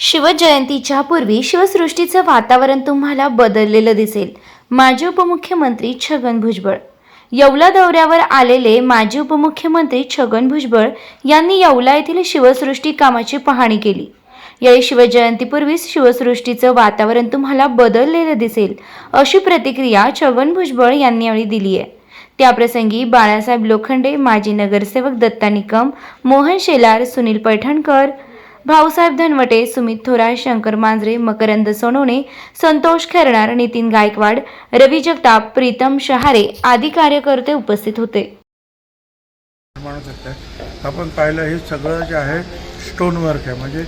शिवजयंतीच्या पूर्वी शिवसृष्टीचं वातावरण तुम्हाला बदललेलं दिसेल. माजी उपमुख्यमंत्री छगन भुजबळ. येवला दौऱ्यावर आलेले माजी उपमुख्यमंत्री छगन भुजबळ यांनी येवला येथील शिवसृष्टी कामाची पाहणी केली. यावेळी शिवजयंतीपूर्वीच शिवसृष्टीचं वातावरण तुम्हाला बदललेलं दिसेल अशी प्रतिक्रिया छगन भुजबळ यांनी यावेळी दिली आहे. त्याप्रसंगी बाळासाहेब लोखंडे माजी नगरसेवक दत्ता निकम मोहन शेलार सुनील पैठणकर भाऊसाहेब धनवटे सुमित थोरात शंकर मांजरे मकरंद सोनवणे संतोष खेरणार नितीन गायकवाड रवी जगताप प्रीतम शहारे आदी कार्यकर्ते उपस्थित होते. आपण पाहिलं हे सगळं जे आहे स्टोन वर्क आहे. म्हणजे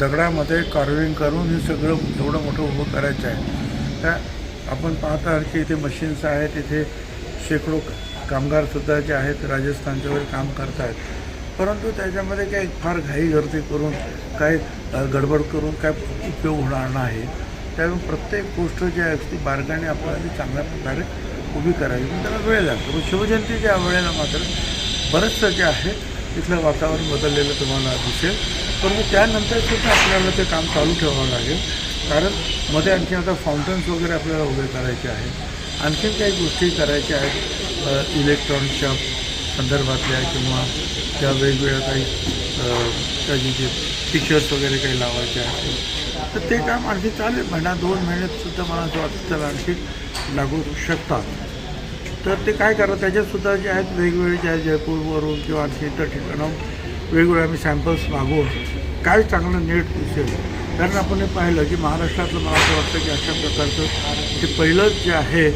दगडामध्ये कार्विंग करून हे सगळं थोडं मोठं उभं करायचं आहे. त्या आपण पाहत आहात की इथे मशीन्स आहेत इथे शेकडो कामगारसुद्धा जे आहेत राजस्थानच्या काम करत आहेत परंतु त्याच्यामध्ये काही फार घाई गर्दी करून काय गडबड करून काय उपयोग होणार नाही. त्यामुळे प्रत्येक गोष्ट जी आहे ती बारकाने आपल्याला ती चांगल्या प्रकारे उभी करावी. पण त्याला वेळ लागतो. पण शिवजयंतीच्या वेळेला मात्र बरंचसं जे आहे तिथलं वातावरण बदललेलं तुम्हाला दिसेल. परंतु त्यानंतर सुद्धा आपल्याला ते काम चालू ठेवावं लागेल. कारण मध्ये आणखी आता फाउंटन्स वगैरे आपल्याला उभे करायचे आहेत. आणखीन काही गोष्टी करायच्या आहेत. इलेक्ट्रॉनिकच्या संदर्भातल्या किंवा त्या वेगवेगळ्या काही अ, त्याची जे पिक्चर्स वगैरे काही लावायचे आहेत. तर ते काम आणखी चालेल. महिना दोन महिन्यात सुद्धा मला असं वाटतं त्याला आणखी लागू शकतात. तर ते काय करा त्याच्यातसुद्धा जे आहेत वेगवेगळे जे आहेत जयपूरवरून किंवा आणखी इतर ठिकाणाहून वेगवेगळे आम्ही सॅम्पल्स मागवून काय चांगलं नीट दिसेल. कारण आपण हे पाहिलं की महाराष्ट्रातलं मला असं वाटतं की अशा प्रकारचं जे पहिलंच जे आहे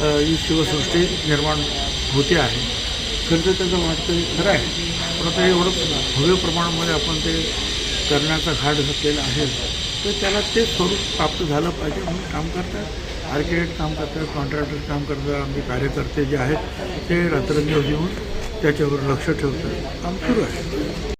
ही शिवसृष्टी निर्माण होते आहे. खर्च त्याचा त्याचं वाटतं खरं आहे. पण आता एवढं भव्य प्रमाणामध्ये आपण ते करण्याचा घाट घातलेला आहे. तर त्याला ते स्वरूप प्राप्त झालं पाहिजे म्हणून काम करतात. आर्किटेक्ट काम करतात कॉन्ट्रॅक्टर काम करतात आमचे कार्यकर्ते जे आहेत ते रात्रंदिवस येऊन त्याच्यावर लक्ष ठेवतात. काम सुरू आहे.